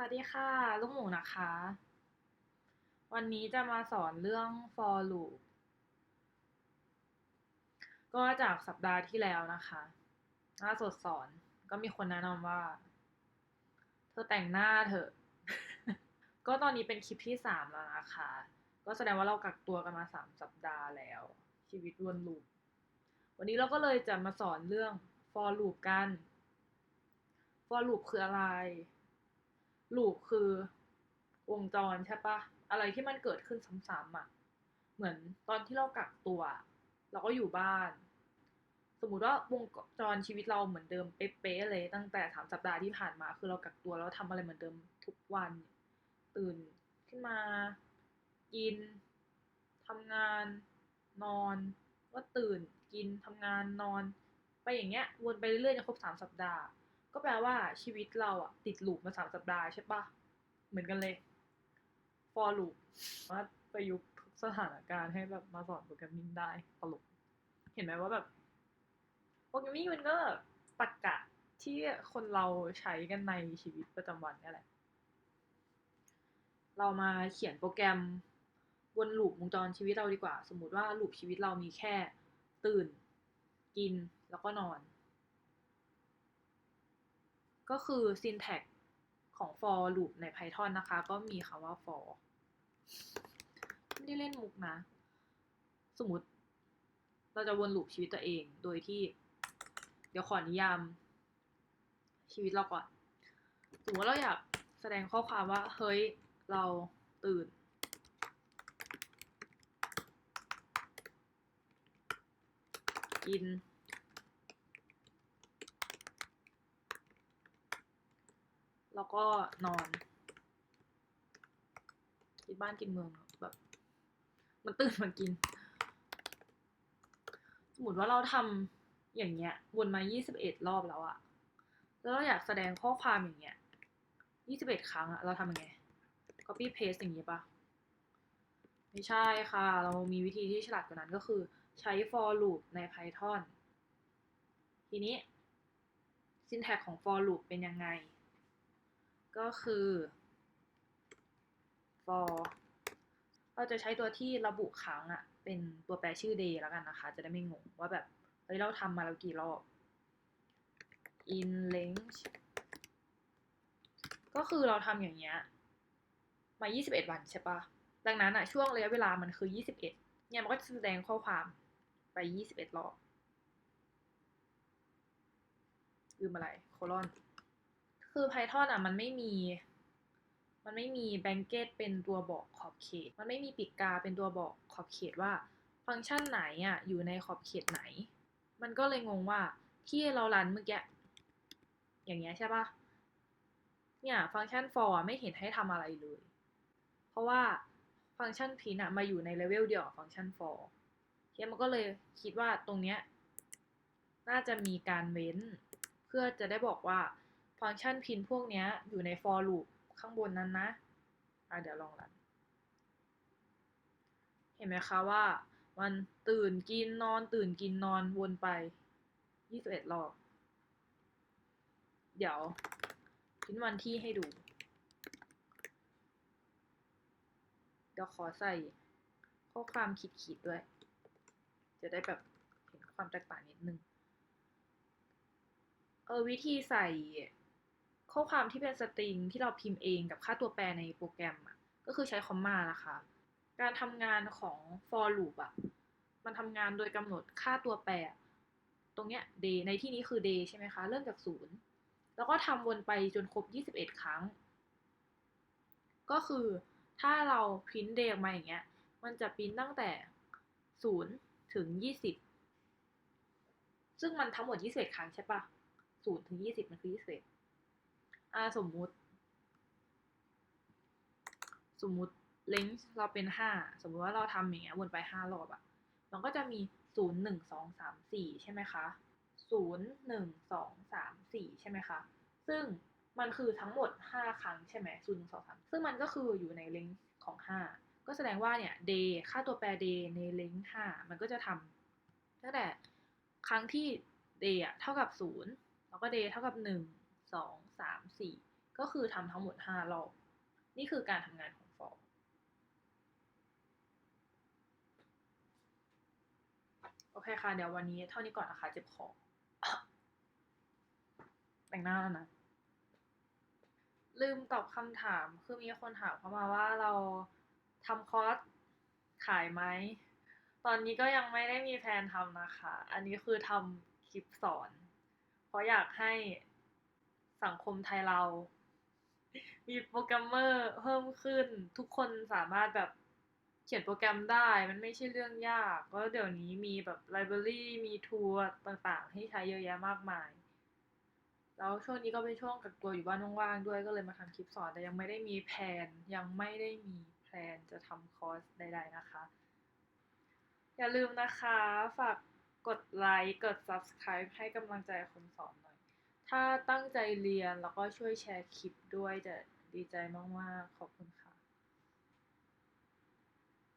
สวัสดีค่ะ ลูกหมูนะคะ วันนี้จะมาสอนเรื่อง for loop ก็จากสัปดาห์ที่แล้วนะคะล่าสดสอนก็มีคนแนะนำว่า เธอแต่งหน้าเถอะ ก็ตอนนี้เป็นคลิปที่สามแล้วนะคะ ก็แสดงว่าเรากักตัวกันมาสามสัปดาห์แล้ว ชีวิตวนลูป วันนี้เราก็เลยจะมาสอนเรื่อง for loop กัน for loop คืออะไร ลูปคือวงจรใช่ปะอะไรที่มันเกิดขึ้นซ้ำๆอะ เหมือนตอนที่เรากักตัว เราก็อยู่บ้าน สมมุติว่าวงจรชีวิตเราเหมือนเดิมเป๊ะๆเลย ตั้งแต่สามสัปดาห์ที่ผ่านมา คือเรากักตัวแล้วทำอะไรเหมือนเดิมทุกวัน ตื่นขึ้นมา กินทำงาน นอนก็ตื่นกินทำงานนอน ไปอย่างเงี้ยวนไปเรื่อยๆจนครบสามสัปดาห์ ก็แปลว่าชีวิตเราอะติดลูปมาสามสัปดาห์ใช่ปะเหมือนกันเลย for loop ว่าประยุกต์ทุกสถานการณ์ให้แบบมาสอนโปรแกรมมิ่งได้ตลกเห็นไหมว่าแบบโปรแกรมมิ่งมันก็ตรรกะที่คนเราใช้กันในชีวิตประจำวันนี่แหละ เรามาเขียนโปรแกรมวนลูปวงจรชีวิตเราดีกว่า สมมุติว่าลูปชีวิตเรามีแค่ตื่น กินแล้วก็นอน ก็คือ syntax ของ for loop ใน Python นะคะ ก็มีคำว่า for ไม่ได้เล่นมุกนะ สมมติ เราจะวนลูปชีวิตตัวเอง โดยที่ เดี๋ยวขอนิยาม ชีวิตเราก่อน สมมติว่าเราอยากแสดงข้อความว่า เฮ้ย เราตื่น กิน แล้วก็นอนกินบ้านกินเมืองแบบ มันตื่นมันกิน สมมติว่าเราทำอย่างเงี้ย วนมา21รอบแล้วอะแล้วเราอยากแสดงข้อความอย่างเงี้ย21ครั้งอะเราทำยังไง copy paste อย่างเงี้ปะไม่ใช่ค่ะ เรามีวิธีที่ฉลาดกว่านั้นก็คือใช้ for loop ใน Python ทีนี้ syntax ของ for loop เป็นยังไง ก็คือ for เราจะใช้ตัวที่ระบุครั้งอะเป็นตัวแปรชื่อ day แล้วกันนะคะ จะได้ไม่งงว่าแบบเฮ้ยเราทำมาแล้วกี่รอบ in length ก็คือเราทำอย่างเงี้ยมา 21 วันใช่ปะดังนั้นอะช่วงระยะเวลามันคือ 21 เนี่ยมันก็จะแสดงข้อความไป 21 รอบลืมอะไร โคลอน คือ Python อะมันไม่มี มันไม่มีแบงเกตเป็นตัวบอกขอบเขต มันไม่มีปีกกาเป็นตัวบอกขอบเขตว่าฟังก์ชันไหนอะอยู่ในขอบเขตไหน มันก็เลยงงว่าที่เรารันเมื่อกี้อย่างเงี้ยใช่ปะเนี่ยฟังก์ชัน for ไม่เห็นให้ทำอะไรเลย เพราะว่าฟังก์ชัน print อะมาอยู่ในเลเวลเดียวกับฟังก์ชัน for เนี่ยมันก็เลยคิดว่าตรงเนี้ยน่าจะมีการเว้น เพื่อจะได้บอกว่า ฟังก์ชันพินพวกนี้อยู่ใน for loop ข้างบนนั้นนะอะเดี๋ยวลองรันเห็นไหมคะว่า มันตื่นกินนอนตื่นกินนอนวนไป 21 รอบ เดี๋ยวพินวันที่ให้ดู เดี๋ยวขอใส่ข้อความขีดๆด้วย จะได้แบบเห็นความแตกต่างนิดนึง เออวิธีใส่ ข้อความที่เป็นสตริงที่เราพิมพ์เองกับค่าตัวแปรในโปรแกรมอะก็คือใช้คอมมานะคะ การทำงานของ for loop อะมันทำงานโดยกำหนดค่าตัวแปร ตรงเนี้ย day ในที่นี้คือ day ใช่ไหมคะ เริ่มจากศูนย์แล้วก็ทำวนไปจนครบ 21 ครั้ง ก็คือถ้าเราพิมพ์ day ออกมาอย่างเงี้ย มันจะพิมพ์ตั้งแต่ 0 ถึง 20 ซึ่งมันทั้งหมด 21 ครั้งใช่ปะศูนย์ถึงยี่สิบมันคือยี่สิบ อ่าสมมุติ สมมุติเลนส์เราเป็นห้าสมมุติว่าเราทำอย่างเงี้ยวนไปห้ารอบอะมันก็จะมีศูนย์หนึ่งสองสามสี่ใช่ไหมคะศูนย์หนึ่งสองสามสี่ใช่ไหมคะ ซึ่งมันคือทั้งหมดห้าครั้งใช่ไหมศูนย์หนึ่งสองสามซึ่งมันก็คืออยู่ในเลนส์ของห้าก็แสดงว่าเนี่ย day ค่าตัวแปร day ในเลนส์ห้ามันก็จะทำตั้งแต่ครั้งที่ day เท่ากับศูนย์แล้วก็ day เท่ากับหนึ่ง สองสามสี่ก็คือทำทั้งหมดห้ารอบ นี่คือการทำงานของฟอร์โอเคค่ะ เดี๋ยววันนี้เท่านี้ก่อนนะคะ เจ็บคอแต่งหน้าแล้วนะ ลืมตอบคำถาม คือมีคนถามเข้ามาว่าเราทำคอร์สขายไหม ตอนนี้ก็ยังไม่ได้มีแพลนทำนะคะ อันนี้คือทำคลิปสอน เพราะอยากให้ สังคมไทยเรา มีโปรแกรมเมอร์เพิ่มขึ้น ทุกคนสามารถแบบเขียนโปรแกรมได้ มันไม่ใช่เรื่องยากเพราะเดี๋ยวนี้มีแบบไลบรารีมีทัวร์ต่างๆ ให้ใช้เยอะแยะมากมาย แล้วช่วงนี้ก็เป็นช่วงกักตัวอยู่บ้านว่างๆด้วยก็เลยมาทำคลิปสอน แต่ยังไม่ได้มีแผนยังไม่ได้มีแพลนจะทำคอร์สใด ๆ นะคะ อย่าลืมนะคะฝากกดไลค์กด subscribe ให้กำลังใจคนสอนน่อย ถ้าตั้งใจเรียนแล้วก็ช่วยแชร์คลิปด้วยจะดีใจมาก ๆ ขอบคุณค่ะ